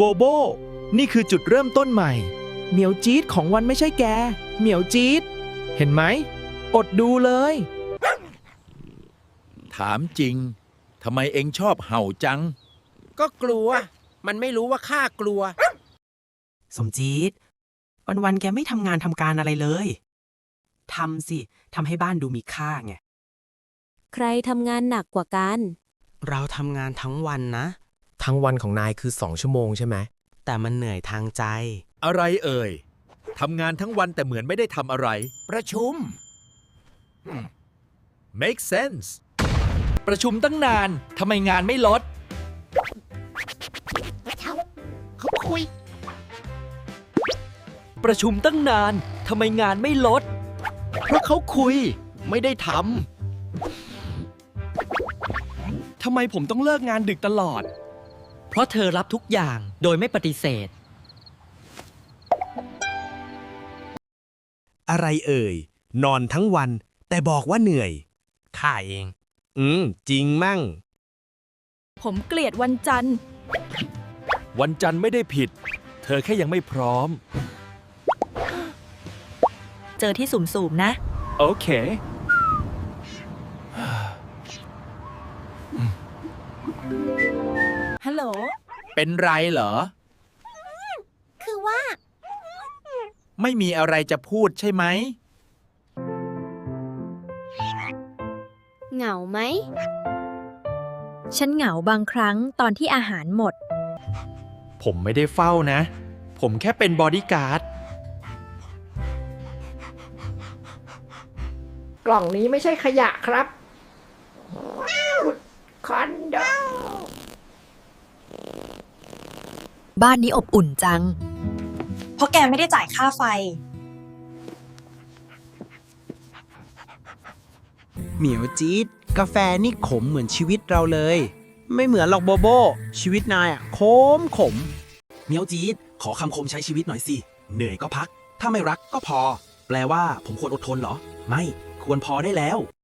โบโบ นี่คือจุดเริ่มต้นใหม่ เหมียวจี๊ดของวันไม่ใช่แก เหมียวจี๊ด เห็นไหม อดดูเลย ถามจริง ทำไมเองชอบเห่าจัง ก็กลัว มันไม่รู้ว่าข้ากลัว สมจีดวันๆแกไม่ทำงานทำการอะไรเลยทำสิทำให้บ้านดูมีค่าไง ใครทำงานหนักกว่ากัน เราทำงานทั้งวันนะ ทั้งวันของนายคือสองชั่วโมงใช่ไหม แต่มันเหนื่อยทางใจ อะไรเอ่ยทำงานทั้งวันแต่เหมือนไม่ได้ทำอะไร ประชุม make sense ประชุมตั้งนานทำไมงานไม่ลด เขาคุย ประชุมตั้งนานทำไมงานไม่ลด เพราะเขาคุย ไม่ได้ททำไมผมต้องเลิกงานดึกตลอดเพ ราะเธอรับทุกอย่างโดยไม่ปฏิเสธ อะไรเอ่ย นอนทั้งวัน แต่บอกว่าเหนื่อย ข้าเอง อืม จริงมั่ง ผมเกลียดวันจันทร์ วันจันทร์ไม่ได้ผิด เธอแค่ยังไม่พร้อม เจอที่สุ่มๆนะำโอเค ฮัลโหลเป็นไรเหรอ คือว่า ไม่มีอะไรจะพูดใช่ไหม เหงาไหม ฉันเหงาบางครั้งตอนที่อาหารหมด ผมไม่ได้เฝ้านะ ผมแค่เป็นบอดี้การ์ด กล่องนี้ไม่ใช่ขยะครับ คอนโด บ้านนี้อบอุ่นจัง เพราะแกไม่ได้จ่ายค่าไฟ เหมียวจี๊ดกาแฟนี่ขมเหมือนชีวิตเราเลย ไม่เหมือนหรอกโบโบ ชีวิตนายอะขมขมเหมียวจี๊ดขอคำคมใช้ชีวิตหน่อยสิ เหนื่อยก็พัก ถ้าไม่รักก็พอ แปลว่าผมควรอดทนเหรอ ไม่ ควรพอได้แล้ว